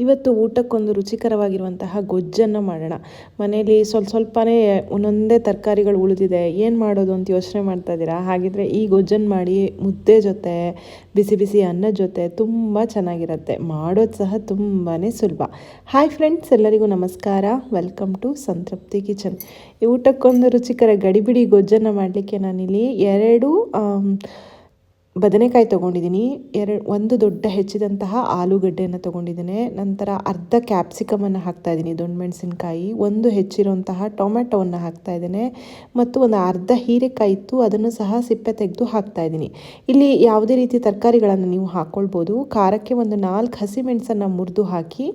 ಇವತ್ತು ಊಟಕ್ಕೊಂದು ರುಚಿಕರವಾಗಿರುವಂತಹ ಗೊಜ್ಜನ್ನು ಮಾಡೋಣ. ಮನೇಲಿ ಸ್ವಲ್ಪ ಸ್ವಲ್ಪನೇ ಒಂದೊಂದೇ ತರಕಾರಿಗಳು ಉಳಿದಿದೆ. ಏನು ಮಾಡೋದು ಅಂತ ಯೋಚನೆ ಮಾಡ್ತಾ ಇದ್ದೀರಾ? ಹಾಗಿದ್ರೆ ಈ ಗೊಜ್ಜನ್ನು ಮಾಡಿ ಮುದ್ದೆ ಜೊತೆ, ಬಿಸಿ ಬಿಸಿ ಅನ್ನದ ಜೊತೆ ತುಂಬ ಚೆನ್ನಾಗಿರುತ್ತೆ. ಮಾಡೋದು ಸಹ ತುಂಬಾ ಸುಲಭ. ಹಾಯ್ ಫ್ರೆಂಡ್ಸ್ ಎಲ್ಲರಿಗೂ ನಮಸ್ಕಾರ. Welcome to Santrupti kitchen. ಈ ಊಟಕ್ಕೊಂದು ರುಚಿಕರ ಗಡಿಬಿಡಿ ಗೊಜ್ಜನ್ನು ಮಾಡಲಿಕ್ಕೆ ನಾನಿಲ್ಲಿ ಎರಡು ಬದನೆಕಾಯಿ ತೊಗೊಂಡಿದ್ದೀನಿ. ಎರಡು, ಒಂದು ದೊಡ್ಡ ಹೆಚ್ಚಿದಂತಹ ಆಲೂಗಡ್ಡೆಯನ್ನು ತೊಗೊಂಡಿದ್ದೇನೆ. ನಂತರ ಅರ್ಧ ಕ್ಯಾಪ್ಸಿಕಮನ್ನು ಹಾಕ್ತಾ ಇದ್ದೀನಿ ದೊಣ್ಣೆ ಮೆಣಸಿನ್ಕಾಯಿ ಒಂದು ಹೆಚ್ಚಿರುವಂತಹ ಟೊಮೆಟೊವನ್ನು ಹಾಕ್ತಾ ಇದ್ದೇನೆ ಮತ್ತು ಒಂದು ಅರ್ಧ ಹೀರೆಕಾಯಿ ಇತ್ತು, ಅದನ್ನು ಸಹ ಸಿಪ್ಪೆ ತೆಗೆದು ಹಾಕ್ತಾ ಇದ್ದೀನಿ. ಇಲ್ಲಿ ಯಾವುದೇ ರೀತಿ ತರಕಾರಿಗಳನ್ನು ನೀವು ಹಾಕ್ಕೊಳ್ಬೋದು ಖಾರಕ್ಕೆ ಒಂದು ನಾಲ್ಕು ಹಸಿಮೆಣಸನ್ನು ಮುರಿದು ಹಾಕಿ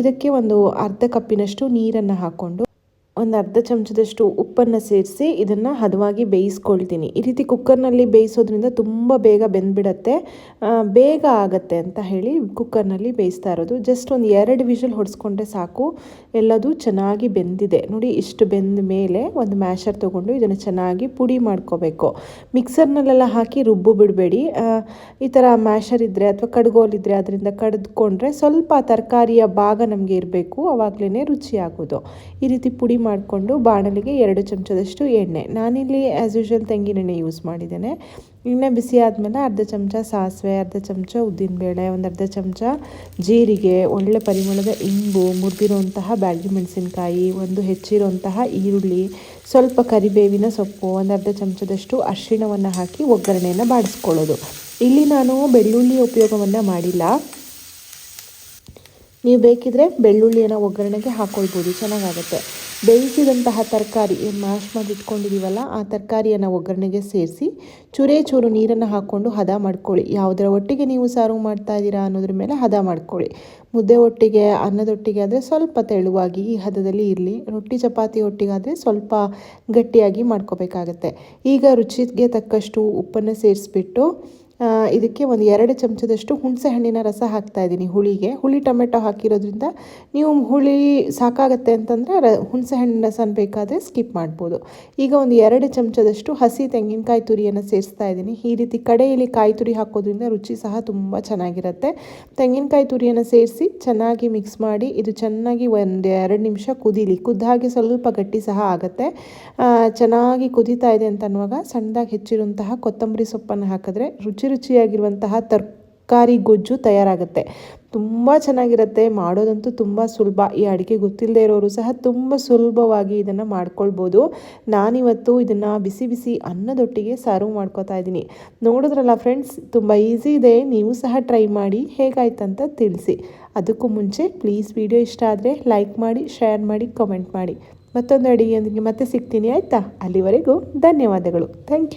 ಇದಕ್ಕೆ ಒಂದು ಅರ್ಧ ಕಪ್ಪಿನಷ್ಟು ನೀರನ್ನು ಹಾಕ್ಕೊಂಡು ಒಂದು ಅರ್ಧ ಚಮಚದಷ್ಟು ಉಪ್ಪನ್ನು ಸೇರಿಸಿ ಇದನ್ನು ಹದವಾಗಿ ಬೇಯಿಸ್ಕೊಳ್ತೀನಿ. ಈ ರೀತಿ ಕುಕ್ಕರ್ನಲ್ಲಿ ಬೇಯಿಸೋದ್ರಿಂದ ತುಂಬ ಬೇಗ ಬೆಂದ್ಬಿಡತ್ತೆ. ಬೇಗ ಆಗತ್ತೆ ಅಂತ ಹೇಳಿ ಕುಕ್ಕರ್ನಲ್ಲಿ ಬೇಯಿಸ್ತಾ ಇರೋದು. ಜಸ್ಟ್ ಒಂದು ಎರಡು ವಿಷಲ್ ಹೊಡೆಸ್ಕೊಂಡ್ರೆ ಸಾಕು. ಎಲ್ಲದೂ ಚೆನ್ನಾಗಿ ಬೆಂದಿದೆ. ನೋಡಿ, ಇಷ್ಟು ಬೆಂದ ಮೇಲೆ ಒಂದು ಮ್ಯಾಶರ್ ತೊಗೊಂಡು ಇದನ್ನು ಚೆನ್ನಾಗಿ ಪುಡಿ ಮಾಡ್ಕೋಬೇಕು. ಮಿಕ್ಸರ್ನಲ್ಲೆಲ್ಲ ಹಾಕಿ ರುಬ್ಬು ಬಿಡಬೇಡಿ. ಈ ಥರ ಮ್ಯಾಶರ್ ಇದ್ದರೆ ಅಥವಾ ಕಡ್ಗೋಲ್ ಇದ್ದರೆ ಅದರಿಂದ ಕಡ್ದುಕೊಂಡ್ರೆ ಸ್ವಲ್ಪ ತರಕಾರಿಯ ಭಾಗ ನಮಗೆ ಇರಬೇಕು. ಆವಾಗಲೇ ರುಚಿ ಆಗೋದು ಈ ರೀತಿ ಪುಡಿ ಮಾಡಿಕೊಂಡು ಬಾಣಲಿಗೆ ಎರಡು ಚಮಚದಷ್ಟು ಎಣ್ಣೆ. ನಾನಿಲ್ಲಿ ಆ್ಯಸ್ ಯೂಶುವಲ್ ತೆಂಗಿನೆಣ್ಣೆ ಯೂಸ್ ಮಾಡಿದ್ದೇನೆ. ಎಣ್ಣೆ ಬಿಸಿ ಆದಮೇಲೆ ಅರ್ಧ ಚಮಚ ಸಾಸಿವೆ, ಅರ್ಧ ಚಮಚ ಉದ್ದಿನಬೇಳೆ, ಒಂದು ಅರ್ಧ ಚಮಚ ಜೀರಿಗೆ, ಒಳ್ಳೆ ಪರಿಮಳದ ಇಂಬು, ಮುರಿದಿರುವಂತಹ ಬ್ಯಾಡಗಿ ಮೆಣಸಿನಕಾಯಿ, ಒಂದು ಹೆಚ್ಚಿರುವಂತಹ ಈರುಳ್ಳಿ, ಸ್ವಲ್ಪ ಕರಿಬೇವಿನ ಸೊಪ್ಪು, ಒಂದು ಅರ್ಧ ಚಮಚದಷ್ಟು ಅರಿಶಿಣವನ್ನು ಹಾಕಿ ಒಗ್ಗರಣೆಯನ್ನು ಬಾಡಿಸ್ಕೊಳ್ಳೋದು. ಇಲ್ಲಿ ನಾನು ಬೆಳ್ಳುಳ್ಳಿ ಉಪಯೋಗವನ್ನು ಮಾಡಿಲ್ಲ. ನೀವು ಬೇಕಿದ್ರೆ ಬೆಳ್ಳುಳ್ಳಿಯನ್ನು ಒಗ್ಗರಣೆಗೆ ಹಾಕ್ಕೊಳ್ಬೋದು ಚೆನ್ನಾಗಾಗುತ್ತೆ. ಬೇಯಿಸಿದಂತಹ ತರಕಾರಿ ಮ್ಯಾಶ್ ಮಾಡಿ ಇಟ್ಕೊಂಡಿದ್ದೀವಲ್ಲ, ಆ ತರಕಾರಿಯನ್ನು ಒಗ್ಗರಣೆಗೆ ಸೇರಿಸಿ ಚೂರೇ ಚೂರು ನೀರನ್ನು ಹಾಕ್ಕೊಂಡು ಹದ ಮಾಡ್ಕೊಳ್ಳಿ. ಯಾವುದರ ಒಟ್ಟಿಗೆ ನೀವು ಸಾರು ಮಾಡ್ತಾ ಇದ್ದೀರಾ ಅನ್ನೋದ್ರ ಮೇಲೆ ಹದ ಮಾಡ್ಕೊಳ್ಳಿ. ಮುದ್ದೆ ಒಟ್ಟಿಗೆ, ಅನ್ನದೊಟ್ಟಿಗೆ ಆದರೆ ಸ್ವಲ್ಪ ತೆಳುವಾಗಿ ಈ ಹದದಲ್ಲಿ ಇರಲಿ. ರೊಟ್ಟಿ ಚಪಾತಿ ಒಟ್ಟಿಗಾದರೆ ಸ್ವಲ್ಪ ಗಟ್ಟಿಯಾಗಿ ಮಾಡ್ಕೋಬೇಕಾಗತ್ತೆ. ಈಗ ರುಚಿಗೆ ತಕ್ಕಷ್ಟು ಉಪ್ಪನ್ನು ಸೇರಿಸ್ಬಿಟ್ಟು ಇದಕ್ಕೆ ಒಂದು ಎರಡು ಚಮಚದಷ್ಟು ಹುಣಸೆ ಹಣ್ಣಿನ ರಸ ಹಾಕ್ತಾ ಇದ್ದೀನಿ ಹುಳಿಗೆ. ಹುಳಿ ಟೊಮೆಟೊ ಹಾಕಿರೋದ್ರಿಂದ ನೀವು ಹುಳಿ ಸಾಕಾಗತ್ತೆ ಅಂತಂದರೆ ರ, ಹುಣಸೆ ಹಣ್ಣಿನ ರಸನ ಬೇಕಾದರೆ ಸ್ಕಿಪ್ ಮಾಡ್ಬೋದು. ಈಗ ಒಂದು ಎರಡು ಚಮಚದಷ್ಟು ಹಸಿ ತೆಂಗಿನಕಾಯಿ ತುರಿಯನ್ನು ಸೇರಿಸ್ತಾ ಇದ್ದೀನಿ. ಈ ರೀತಿ ಕಡೆಯಲ್ಲಿ ಕಾಯಿ ತುರಿ ಹಾಕೋದ್ರಿಂದ ರುಚಿ ಸಹ ತುಂಬ ಚೆನ್ನಾಗಿರುತ್ತೆ. ತೆಂಗಿನಕಾಯಿ ತುರಿಯನ್ನು ಸೇರಿಸಿ ಚೆನ್ನಾಗಿ ಮಿಕ್ಸ್ ಮಾಡಿ ಇದು ಚೆನ್ನಾಗಿ ಒಂದು ಎರಡು ನಿಮಿಷ ಕುದೀಲಿ. ಕುದ್ದಾಗಿ ಸ್ವಲ್ಪ ಗಟ್ಟಿ ಸಹ ಆಗುತ್ತೆ. ಚೆನ್ನಾಗಿ ಕುದೀತಾ ಇದೆ ಅಂತ ಅನ್ನುವಾಗ ಸಣ್ಣದಾಗಿ ಹೆಚ್ಚಿರುವಂತಹ ಕೊತ್ತಂಬರಿ ಸೊಪ್ಪನ್ನು ಹಾಕಿದ್ರೆ ರುಚಿ ರುಚಿಯಾಗಿರುವಂತಹ ತರಕಾರಿ ಗೊಜ್ಜು ತಯಾರಾಗುತ್ತೆ. ತುಂಬ ಚೆನ್ನಾಗಿರುತ್ತೆ. ಮಾಡೋದಂತೂ ತುಂಬ ಸುಲಭ. ಈ ಅಡುಗೆ ಗೊತ್ತಿಲ್ಲದೆ ಇರೋರು ಸಹ ತುಂಬ ಸುಲಭವಾಗಿ ಇದನ್ನು ಮಾಡ್ಕೊಳ್ಬೋದು. ನಾನಿವತ್ತು ಇದನ್ನು ಬಿಸಿ ಬಿಸಿ ಅನ್ನದೊಟ್ಟಿಗೆ ಸರ್ವ್ ಮಾಡ್ಕೊತಾ ಇದ್ದೀನಿ. ನೋಡಿದ್ರಲ್ಲ ಫ್ರೆಂಡ್ಸ್, ತುಂಬ ಈಸಿ ಇದೆ. ನೀವು ಸಹ ಟ್ರೈ ಮಾಡಿ ಹೇಗಾಯ್ತಂತ ತಿಳಿಸಿ. ಅದಕ್ಕೂ ಮುಂಚೆ ಪ್ಲೀಸ್ ವಿಡಿಯೋ ಇಷ್ಟ ಆದರೆ ಲೈಕ್ ಮಾಡಿ, ಶೇರ್ ಮಾಡಿ, ಕಮೆಂಟ್ ಮಾಡಿ. ಮತ್ತೊಂದು ಅಡುಗೆಯೊಂದಿಗೆ ಮತ್ತೆ ಸಿಗ್ತೀನಿ ಆಯಿತಾ? ಅಲ್ಲಿವರೆಗೂ ಧನ್ಯವಾದಗಳು. Thank you.